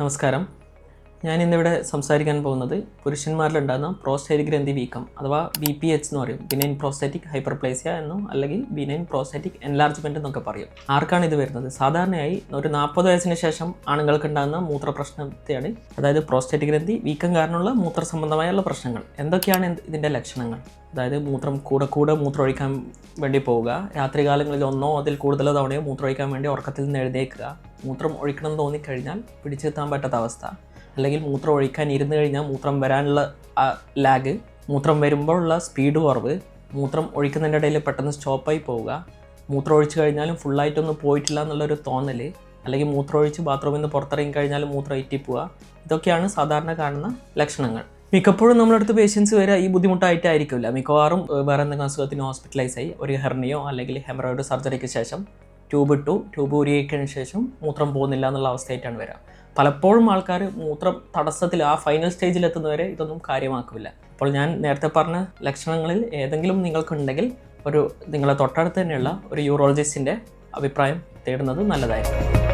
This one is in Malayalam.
നമസ്കാരം. ഞാൻ ഇന്നിവിടെ സംസാരിക്കാൻ പോകുന്നത് പുരുഷന്മാരിലുണ്ടാകുന്ന പ്രോസ്റ്റേറ്റ് ഗ്രന്ഥി വീക്കം അഥവാ ബി പി എച്ച് എന്ന് പറയും. ബിനൈൻ പ്രോസ്റ്റാറ്റിക് ഹൈപ്പർപ്ലേസിയ എന്നും അല്ലെങ്കിൽ ബിനൈൻ പ്രോസ്റ്റാറ്റിക് എൻലാർജ്മെന്റ് എന്നൊക്കെ പറയും. ആർക്കാണ് ഇത് വരുന്നത്? സാധാരണയായി ഒരു നാൽപ്പത് വയസ്സിന് ശേഷം ആണുങ്ങൾക്ക് ഉണ്ടാകുന്ന മൂത്ര പ്രശ്നത്തെയാണ് അതായത് പ്രോസ്റ്റേറ്റ് ഗ്രന്ഥി വീക്കം കാരണമുള്ള മൂത്ര സംബന്ധമായുള്ള പ്രശ്നങ്ങൾ. എന്തൊക്കെയാണ് എന്ത് ഇതിന്റെ ലക്ഷണങ്ങൾ? അതായത് മൂത്രം കൂടെ കൂടെ മൂത്രമൊഴിക്കാൻ വേണ്ടി പോവുക. രാത്രികാലങ്ങളിൽ ഒന്നോ അതിൽ കൂടുതലോ തവണയോ മൂത്രമൊഴിക്കാൻ വേണ്ടി ഉറക്കത്തിൽ നിന്ന് എഴുന്നേൽക്കുക. മൂത്രം ഒഴിക്കണം എന്ന് തോന്നിക്കഴിഞ്ഞാൽ പിടിച്ചെത്താൻ പറ്റാത്ത അവസ്ഥ. അല്ലെങ്കിൽ മൂത്രം ഒഴിക്കാൻ ഇരുന്ന് കഴിഞ്ഞാൽ മൂത്രം വരാനുള്ള ലാഗ് മൂത്രം വരുമ്പോഴുള്ള സ്പീഡ് കുറവ് മൂത്രം ഒഴിക്കുന്നതിന്റെ ഇടയിൽ പെട്ടെന്ന് സ്റ്റോപ്പായി പോവുക. മൂത്രം ഒഴിച്ചു കഴിഞ്ഞാലും ഫുള്ളായിട്ടൊന്നും പോയിട്ടില്ല എന്നുള്ളൊരു തോന്നൽ. അല്ലെങ്കിൽ മൂത്രം ഒഴിച്ച് ബാത്റൂമിൽ നിന്ന് പുറത്തിറങ്ങി കഴിഞ്ഞാലും മൂത്രം ഇറ്റിപ്പോവുക ഇതൊക്കെയാണ് സാധാരണ കാണുന്ന ലക്ഷണങ്ങൾ. മിക്കപ്പോഴും നമ്മളടുത്ത് പേഷ്യൻസ് വരെ ഈ ബുദ്ധിമുട്ടായിട്ടായിരിക്കില്ല. മിക്കവാറും വേറെ എന്തെങ്കിലും അസുഖത്തിന് ഹോസ്പിറ്റലൈസ് ആയി. ഒരു ഹെർണിയോ അല്ലെങ്കിൽ ഹെമറോയിഡ് സർജറിക്ക് ശേഷം ട്യൂബ് ഇട്ടു. ട്യൂബ് ഊരിയതിന് ശേഷം മൂത്രം പോകുന്നില്ല എന്നുള്ള അവസ്ഥയായിട്ടാണ് വരിക പലപ്പോഴും ആൾക്കാർ മൂത്രം തടസ്സത്തിൽ ആ ഫൈനൽ സ്റ്റേജിൽ എത്തുന്നവരെ ഇതൊന്നും കാര്യമാക്കില്ല അപ്പോൾ ഞാൻ നേരത്തെ പറഞ്ഞ ലക്ഷണങ്ങളിൽ ഏതെങ്കിലും നിങ്ങൾക്കുണ്ടെങ്കിൽ ഒരു നിങ്ങളെ തൊട്ടടുത്ത് തന്നെയുള്ള ഒരു യൂറോളജിസ്റ്റിന്റെ അഭിപ്രായം തേടുന്നത് നല്ലതായിരിക്കും.